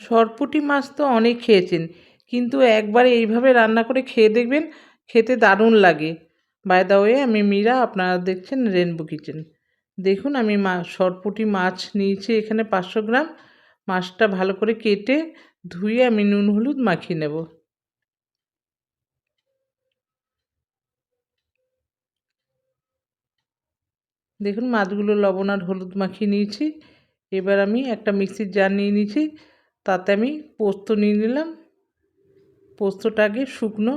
সরপুঁটি মাছ তো অনেক খেয়েছেন, কিন্তু একবার এইভাবে রান্না করে খেয়ে দেখবেন খেতে দারুণ লাগে। বাই দা ওয়ে আমি মীরা, আপনারা দেখছেন রেনবো কিচেন দেখুন, আমি মা, সরপুঁটি মাছ নিয়েছি এখানে পাঁচশো গ্রাম। মাছটা ভালো করে কেটে ধুয়ে আমি নুন হলুদ মাখিয়ে নেব। দেখুন, মাছগুলো লবণ আর হলুদ মাখিয়ে নিয়েছি। এবার আমি একটা মিক্সির জার নিয়ে নিয়েছি। তাতে আমি পোস্ত নিয়ে নিলাম। পোস্তটাকে শুকনো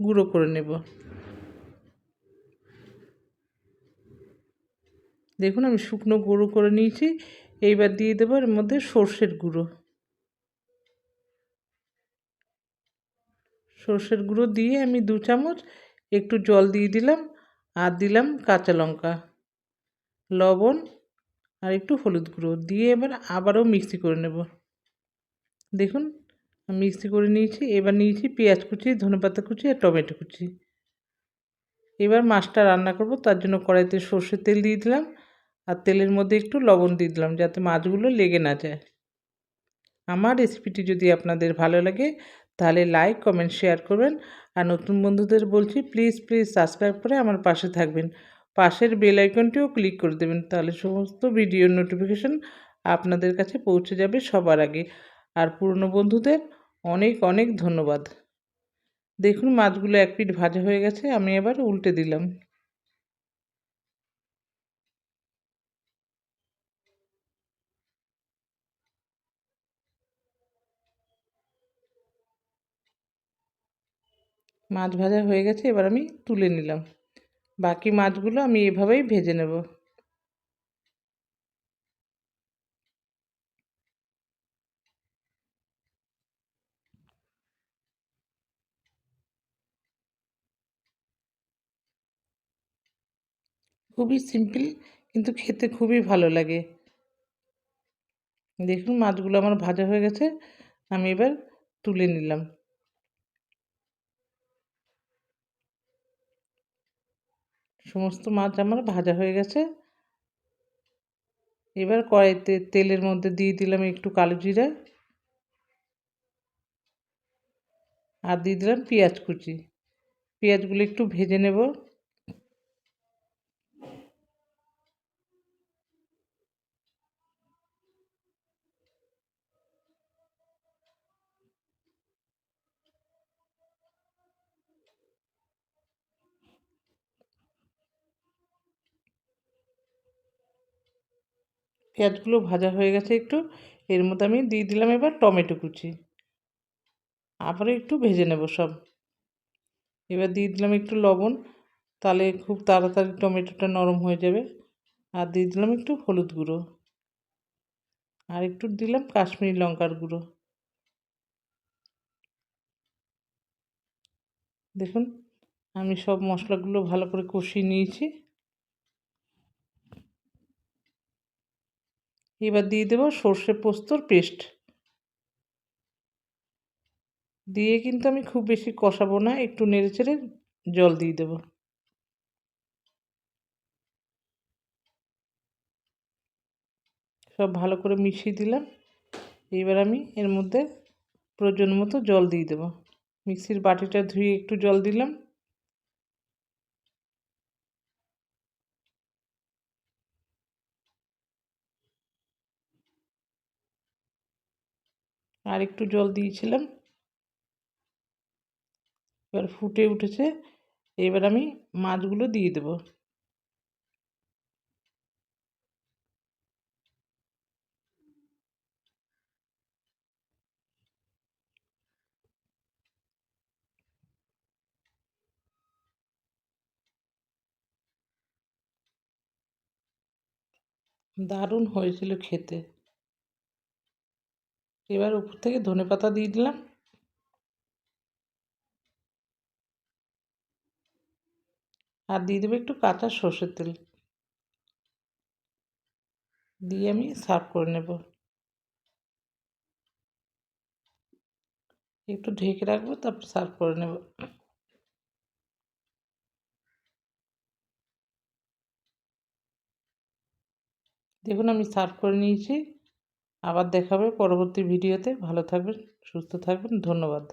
গুঁড়ো করে নেব। দেখুন আমি শুকনো গুঁড়ো করে নিয়েছি। এইবার দিয়ে দেবো এর মধ্যে সর্ষের গুঁড়ো। সর্ষের গুঁড়ো দিয়ে আমি দু চামচ একটু জল দিয়ে দিলাম আর দিলাম কাঁচা লঙ্কা, লবণ আর একটু হলুদ গুঁড়ো। দিয়ে এবার আবারও মিক্সি করে নেব। দেখুন মিক্সি করে নিয়েছি, এবার নিয়েছি পেঁয়াজ কুচি, ধনেপাতা কুচি আর টমেটো কুচি। এবার মাছটা রান্না করব, তার জন্য কড়াইতে সর্ষের তেল দিয়ে দিলাম আর তেলের মধ্যে একটু লবণ দিয়ে দিলাম যাতে মাছগুলো লেগে না যায়। আমার রেসিপিটি যদি আপনাদের ভালো লাগে, তাহলে লাইক, কমেন্ট, শেয়ার করবেন। আর নতুন বন্ধুদের বলছি, প্লিজ প্লিজ সাবস্ক্রাইব করে আমার পাশে থাকবেন। পাশের বেল আইকনটিও ক্লিক করে দেবেন, তাহলে সমস্ত ভিডিওর নোটিফিকেশান আপনাদের কাছে পৌঁছে যাবে সবার আগে। আর পুরনো বন্ধুদের অনেক অনেক ধন্যবাদ। দেখুন মাছগুলো এক পিঠ ভাজা হয়ে গেছে, আমি এবার উল্টে দিলাম। মাছ ভাজা হয়ে গেছে, এবার আমি তুলে নিলাম। বাকি মাছগুলো আমি এভাবেই ভেজে নেব। খুবই সিম্পল কিন্তু খেতে খুবই ভালো লাগে। দেখুন মাছগুলো আমার ভাজা হয়ে গেছে, আমি এবার তুলে নিলাম। সমস্ত মাছ আমার ভাজা হয়ে গেছে। এবার কড়াইতে তেলের মধ্যে দিয়ে দিলাম একটু কালো জিরা আর দিয়ে দিলাম পেঁয়াজ কুচি। পেঁয়াজগুলো একটু ভেজে নেব। পেঁয়াজগুলো ভাজা হয়ে গেছে একটু। এর মধ্যে আমি দিয়ে দিলাম এবার টমেটো কুচি। আবারও একটু ভেজে নেব সব। এবার দিয়ে দিলাম একটু লবণ। তাহলে খুব তাড়াতাড়ি টমেটোটা নরম হয়ে যাবে। আর দিয়ে দিলাম একটু হলুদ গুঁড়ো। আর একটু দিলাম কাশ্মীরি লঙ্কার গুঁড়ো। দেখুন, আমি সব মশলাগুলো ভালো করে কষিয়ে নিয়েছি। এবার দিয়ে দেবো সর্ষে পোস্তর পেস্ট। দিয়ে কিন্তু আমি খুব বেশি কষাবো না, একটু নেড়ে চেড়ে জল দিয়ে দেবো। সব ভালো করে মিশিয়ে দিলাম। এবার আমি এর মধ্যে প্রয়োজন মতো জল দিয়ে দেবো। মিক্সির বাটিটা ধুয়ে একটু জল দিলাম। আর একটু জল দিয়েছিলাম। এবার ফুটে উঠেছে। এবার আমি মাছগুলো দিয়ে দেব। দারুণ হয়েছিল খেতে। এবার উপর থেকে ধনে পাতা দিয়ে দিলাম। আর দিয়ে দেবো একটু কাঁচা সর্ষের তেল। দিয়ে আমি সার্ভ করে নেব। একটু ঢেকে রাখব, তারপর সার্ভ করে নেব। দেখুন আমি সার্ভ করে নিয়েছি। আবার দেখাবে পরবর্তী ভিডিওতে। ভালো থাকবেন সুস্থ থাকবেন ধন্যবাদ।